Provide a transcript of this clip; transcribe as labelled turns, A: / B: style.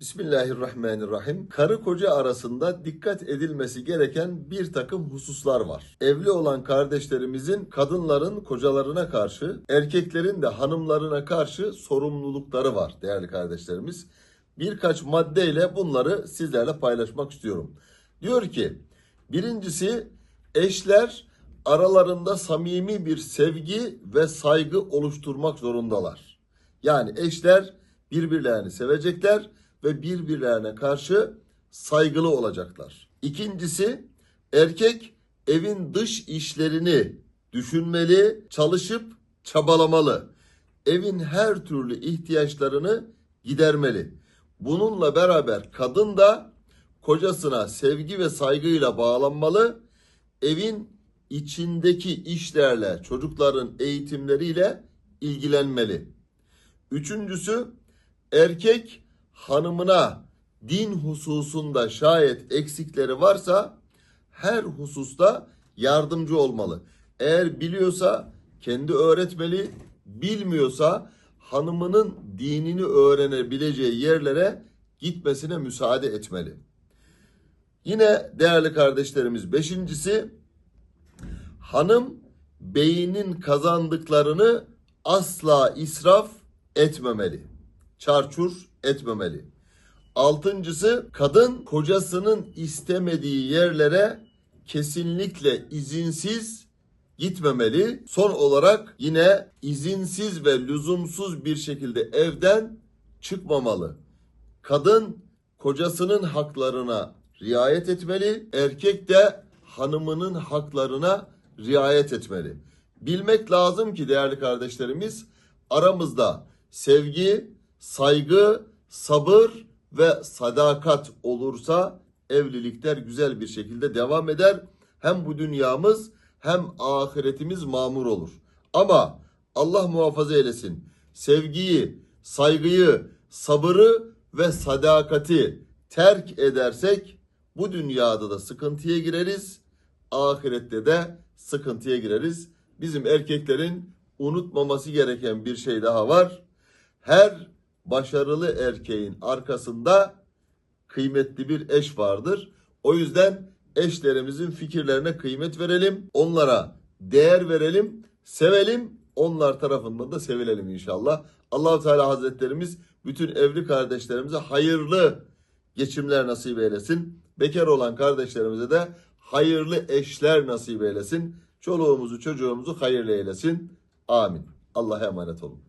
A: Bismillahirrahmanirrahim. Karı koca arasında dikkat edilmesi gereken bir takım hususlar var. Evli olan kardeşlerimizin kadınların kocalarına karşı, erkeklerin de hanımlarına karşı sorumlulukları var değerli kardeşlerimiz. Birkaç maddeyle bunları sizlerle paylaşmak istiyorum. Diyor ki, birincisi eşler aralarında samimi bir sevgi ve saygı oluşturmak zorundalar. Yani eşler birbirlerini sevecekler ve birbirlerine karşı saygılı olacaklar. İkincisi erkek evin dış işlerini düşünmeli, çalışıp çabalamalı. Evin her türlü ihtiyaçlarını gidermeli. Bununla beraber kadın da kocasına sevgi ve saygıyla bağlanmalı. Evin içindeki işlerle, çocukların eğitimleriyle ilgilenmeli. Üçüncüsü erkek hanımına din hususunda şayet eksikleri varsa her hususta yardımcı olmalı. Eğer biliyorsa kendi öğretmeli, bilmiyorsa hanımının dinini öğrenebileceği yerlere gitmesine müsaade etmeli. Yine değerli kardeşlerimiz beşincisi hanım beynin kazandıklarını asla israf etmemeli. Çarçur etmemeli. Altıncısı kadın kocasının istemediği yerlere kesinlikle izinsiz gitmemeli. Son olarak yine izinsiz ve lüzumsuz bir şekilde evden çıkmamalı. Kadın kocasının haklarına riayet etmeli. Erkek de hanımının haklarına riayet etmeli. Bilmek lazım ki değerli kardeşlerimiz aramızda sevgi, saygı, sabır ve sadakat olursa evlilikler güzel bir şekilde devam eder. Hem bu dünyamız hem ahiretimiz mamur olur. Ama Allah muhafaza eylesin. Sevgiyi, saygıyı, sabırı ve sadakati terk edersek bu dünyada da sıkıntıya gireriz. Ahirette de sıkıntıya gireriz. Bizim erkeklerin unutmaması gereken bir şey daha var. Her başarılı erkeğin arkasında kıymetli bir eş vardır. O yüzden eşlerimizin fikirlerine kıymet verelim. Onlara değer verelim, sevelim. Onlar tarafından da sevilelim inşallah. Allahu Teala Hazretlerimiz bütün evli kardeşlerimize hayırlı geçimler nasip eylesin. Bekar olan kardeşlerimize de hayırlı eşler nasip eylesin. Çoluğumuzu çocuğumuzu hayırlı eylesin. Amin. Allah'a emanet olun.